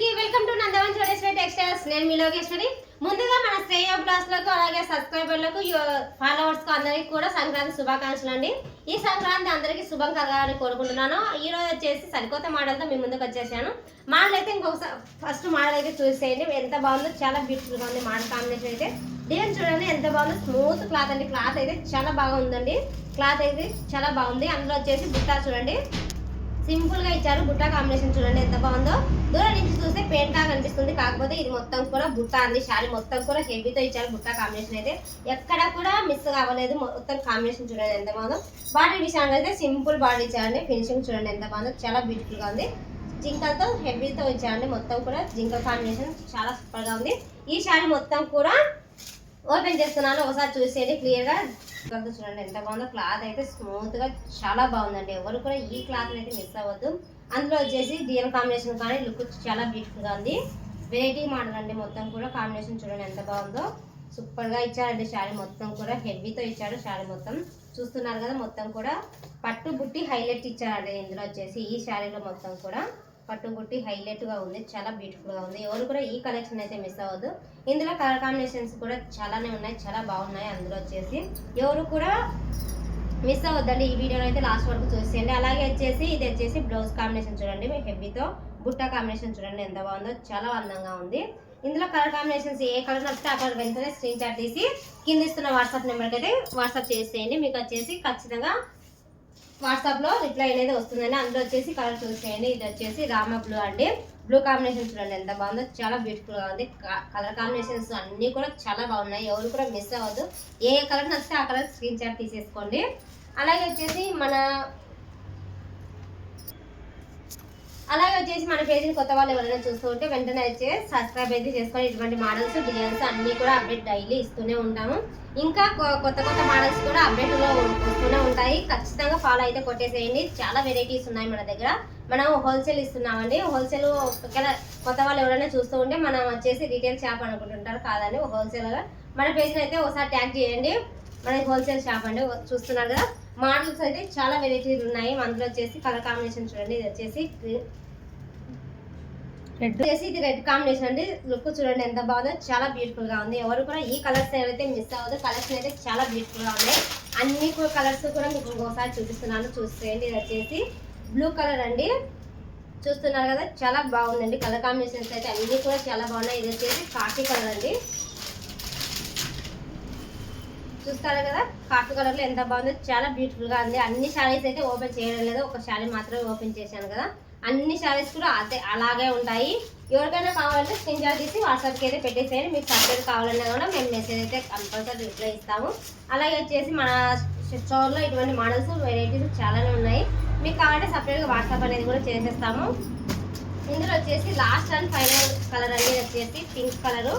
అందరికీ welcome to Nandavan Chodeshwari textiles. నేను మీ లోకేశ్వరి. ముందుగా మన శ్రేయ బ్లాస్ అలాగే సబ్స్క్రైబర్లకు ఫాలోవర్స్ అందరికీ కూడా సంక్రాంతి శుభాకాంక్షలు అండి. ఈ సంక్రాంతి అందరికీ శుభం కలగాలని కోరుకుంటున్నాను. ఈ రోజు వచ్చేసి సరికొత్త మోడల్తో మీ ముందుకు వచ్చేసాను. మోడల్ అయితే ఇంకొకసారి ఫస్ట్ మోడల్ అయితే చూసేయండి. ఎంత బాగుందో చాలా బ్యూటిఫుల్గా ఉంది మోడల్ కాంబినేషన్ అయితే. డిజైన్ చూడండి ఎంత బాగుందో స్మూత్ క్లాత్ అండి. క్లాత్ అయితే చాలా బాగా ఉందండి. క్లాత్ అయితే చాలా బాగుంది. అందులో వచ్చేసి బుట్టా చూడండి. సింపుల్గా ఇచ్చారు. బుట్ట కాంబినేషన్ చూడండి ఎంత బాగుందో. దూరం నుంచి చూస్తే పెయింట్ కనిపిస్తుంది కాకపోతే ఇది మొత్తం కూడా బుట్ట అంది. శారీ మొత్తం కూడా హెవీతో ఇచ్చారు బుట్ట కాంబినేషన్ అయితే. ఎక్కడ కూడా మిస్ అవ్వలేదు మొత్తం కాంబినేషన్ చూడండి ఎంత బాగుందో. బాడీ విషయానికి అయితే సింపుల్ బాడీ ఇచ్చారండి. ఫినిషింగ్ చూడండి ఎంత బాగుందో. చాలా బ్యూటిఫుల్గా ఉంది. జింకలతో హెవీతో ఇచ్చారండి. మొత్తం కూడా జింకల్ కాంబినేషన్ చాలా సూపర్గా ఉంది. ఈ శారీ మొత్తం కూడా ఓపెన్ చేస్తున్నాను ఒకసారి చూసేది క్లియర్గా చూడండి ఎంత బాగుందో. క్లాత్ అయితే స్మూత్గా చాలా బాగుందండి. ఎవరు కూడా ఈ క్లాత్ అయితే మిస్ అవ్వద్దు. అందులో వచ్చేసి డిఎం కాంబినేషన్ కానీ లుక్ చాలా బ్యూటిఫుల్గా ఉంది. వెరైటీ మోడల్ అండి మొత్తం కూడా. కాంబినేషన్ చూడండి ఎంత బాగుందో. సూపర్గా ఇచ్చారండి శారీ మొత్తం కూడా. హెవీతో ఇచ్చారు శారీ మొత్తం. చూస్తున్నారు కదా మొత్తం కూడా. పట్టు బుట్టి హైలైట్ ఇచ్చారండి ఇందులో వచ్చేసి ఈ శారీలో మొత్తం కూడా. పట్టు హైలైట్గా ఉంది. చాలా బ్యూటిఫుల్గా ఉంది. ఎవరు కూడా ఈ కలెక్షన్ అయితే మిస్ అవ్వద్దు. ఇందులో కలర్ కాంబినేషన్స్ కూడా చాలానే ఉన్నాయి. చాలా బాగున్నాయి అందులో వచ్చేసి. ఎవరు కూడా మిస్ అవ్వద్దండి. ఈ వీడియోలో అయితే లాస్ట్ వరకు చూసేయండి. అలాగే వచ్చేసి ఇది వచ్చేసి బ్లౌజ్ కాంబినేషన్ చూడండి. మీ హెవీతో బుట్ట కాంబినేషన్ చూడండి. ఎంత బాగుందో చాలా అందంగా ఉంది. ఇందులో కలర్ కాంబినేషన్స్ ఏ కలర్ నచ్చితే ఆ కలర్ వెంటనే స్క్రీన్ షాట్ తీసి కింద ఇస్తున్న వాట్సాప్ నెంబర్కి అయితే వాట్సాప్ చేసేయండి. మీకు వచ్చేసి ఖచ్చితంగా వాట్సాప్లో రిప్లై అనేది వస్తుందండి. అందులో వచ్చేసి కలర్ చూసేయండి ఇది వచ్చేసి రామ బ్లూ అండి. బ్లూ కాంబినేషన్ చూడండి ఎంత బాగుందో. చాలా బ్యూటిఫుల్గా ఉంది. కలర్ కాంబినేషన్స్ అన్ని కూడా చాలా బాగున్నాయి. ఎవరు కూడా మిస్ అవ్వద్దు. ఏ కలర్ నచ్చితే ఆ కలర్ స్క్రీన్ షాట్ తీసేసుకోండి. అలాగే వచ్చేసి మన అలాగే వచ్చేసి మన పేజీని కొత్త వాళ్ళు ఎవరైనా చూస్తూ ఉంటే వెంటనే వచ్చి సబ్స్క్రైబ్ అయితే చేసుకొని ఇటువంటి మోడల్స్ డిజైన్స్ అన్నీ కూడా అప్డేట్ డైలీ ఇస్తూనే ఉంటాము. ఇంకా కొ- కొత్త కొత్త మోడల్స్ కూడా అప్డేట్లో వస్తూనే ఉంటాయి. ఖచ్చితంగా ఫాలో అయితే కొట్టేసేయండి. చాలా వెరైటీస్ ఉన్నాయి మన దగ్గర. మనం హోల్సేల్ ఇస్తున్నామండి. హోల్సేల్ ఒకవేళ కొత్త వాళ్ళు ఎవరైనా చూస్తూ ఉంటే మనం వచ్చేసి రీటైల్ షాప్ అనుకుంటుంటారు కాదండి. హోల్సేల్గా మన పేజ్ని అయితే ఒకసారి ట్యాగ్ చేయండి. మన హోల్సేల్ షాప్ అండి. చూస్తున్నారు కదా? మోడల్స్ అయితే చాలా వెరైటీలు ఉన్నాయి. అందులో వచ్చేసి కలర్ కాంబినేషన్ చూడండి. ఇది వచ్చేసి రెడ్ వచ్చేసి ఇది రెడ్ కాంబినేషన్ అండి. లుక్ చూడండి ఎంత బాగుందో. చాలా బ్యూటిఫుల్గా ఉంది. ఎవరు కూడా ఈ కలర్స్ ఏవైతే మిస్ అవ్వదు కలర్స్ అయితే చాలా బ్యూటిఫుల్గా ఉన్నాయి. అన్ని కలర్స్ కూడా మీకు ఇంకోసారి చూపిస్తున్నాను. చూసేయండి. ఇది వచ్చేసి బ్లూ కలర్ అండి. చూస్తున్నారు కదా చాలా బాగుందండి. కలర్ కాంబినేషన్స్ అయితే అన్ని కూడా చాలా బాగున్నాయి. ఇది వచ్చేసి కాఫీ కలర్ అండి. చూస్తారు కదా? కాఫీ కలర్లో ఎంత బాగుందో చాలా బ్యూటిఫుల్గా ఉంది. అన్ని శారీస్ అయితే ఓపెన్ చేయడం లేదు. ఒక శారీ మాత్రమే ఓపెన్ చేశాను కదా. అన్ని శారీస్ కూడా అదే అలాగే ఉంటాయి. ఎవరికైనా కావాలంటే స్క్రీన్ షాట్ తీసి వాట్సాప్కి అయితే పెట్టేసేయండి. మీకు సపరేట్ కావాలన్నా కూడా మేము మెసేజ్ అయితే కంపల్సరీ రిప్లై ఇస్తాము. అలాగే వచ్చేసి మన స్టోర్లో ఇటువంటి మోడల్స్ వెరైటీస్ చాలానే ఉన్నాయి. మీకు కావాలంటే సపరేట్గా వాట్సాప్ అనేది కూడా చేసేస్తాము. ఇందులో వచ్చేసి లాస్ట్ అండ్ ఫైనల్ కలర్ అనేది వచ్చేసి పింక్ కలర్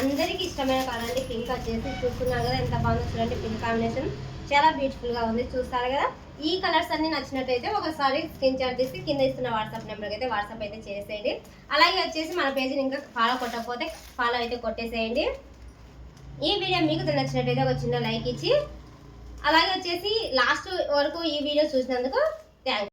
అందరికి ఇష్టమైన కలర్ పింక్ వచ్చేసి చూస్తున్నారు కదా ఎంత బాగుందో చూడండి పింక్ కాంబినేషన్ చాలా బ్యూటిఫుల్గా ఉంది చూస్తారు కదా. ఈ కలర్స్ అన్ని నచ్చినట్టయితే ఒకసారి స్క్రీన్ షాట్ తీసి కింద ఇస్తున్న వాట్సాప్ నెంబర్కి అయితే వాట్సాప్ అయితే చేసేయండి. అలాగే వచ్చేసి మన పేజీని ఇంకా ఫాలో కొట్టకపోతే ఫాలో అయితే కొట్టేసేయండి. ఈ వీడియో మీకు నచ్చినట్టయితే ఒక చిన్న లైక్ ఇచ్చి అలాగే వచ్చేసి లాస్ట్ వరకు ఈ వీడియో చూసినందుకు థ్యాంక్స్